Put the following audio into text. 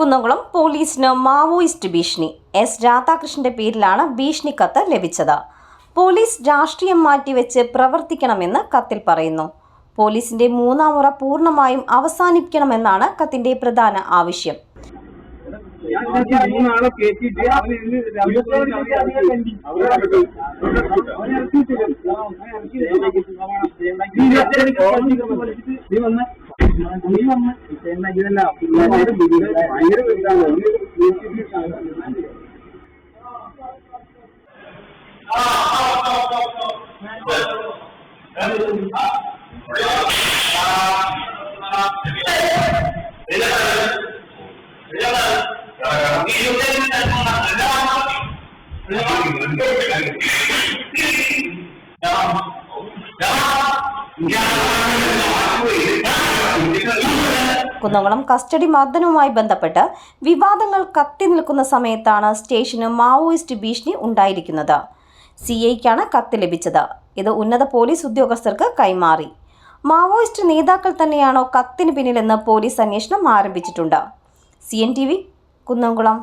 കുന്നംകുളം പോലീസിന് മാവോയിസ്റ്റ് ഭീഷണി. എസ്. രാധാകൃഷ്ണന്റെ പേരിലാണ് ഭീഷണി കത്ത് ലഭിച്ചത്. പോലീസ് രാഷ്ട്രീയം മാറ്റിവെച്ച് പ്രവർത്തിക്കണമെന്ന് കത്തിൽ പറയുന്നു. പോലീസിന്റെ മൂന്നാം മുറ പൂർണമായും അവസാനിപ്പിക്കണമെന്നാണ് കത്തിന്റെ പ്രധാന ആവശ്യം. ഇരുപത്തേഴ് കോടതിക്ക് വിളിച്ചിട്ട് നീ വന്ന് നീ വന്ന് ഇതല്ല ഭയങ്കര ഭയങ്കര വീടാണ് കുന്നംകുളം കസ്റ്റഡി മർദ്ദനവുമായി ബന്ധപ്പെട്ട് വിവാദങ്ങൾ കത്തി നിൽക്കുന്ന സമയത്താണ് സ്റ്റേഷന് മാവോയിസ്റ്റ് ഭീഷണി ഉണ്ടായിരിക്കുന്നത്. സി ഐക്കാണ് കത്ത് ലഭിച്ചത്. ഇത് ഉന്നത പോലീസ് ഉദ്യോഗസ്ഥർക്ക് കൈമാറി. മാവോയിസ്റ്റ് നേതാക്കൾ തന്നെയാണോ കത്തിന് പിന്നിലെന്ന് പോലീസ് അന്വേഷണം ആരംഭിച്ചിട്ടുണ്ട്. C N T V Kunnamkulam.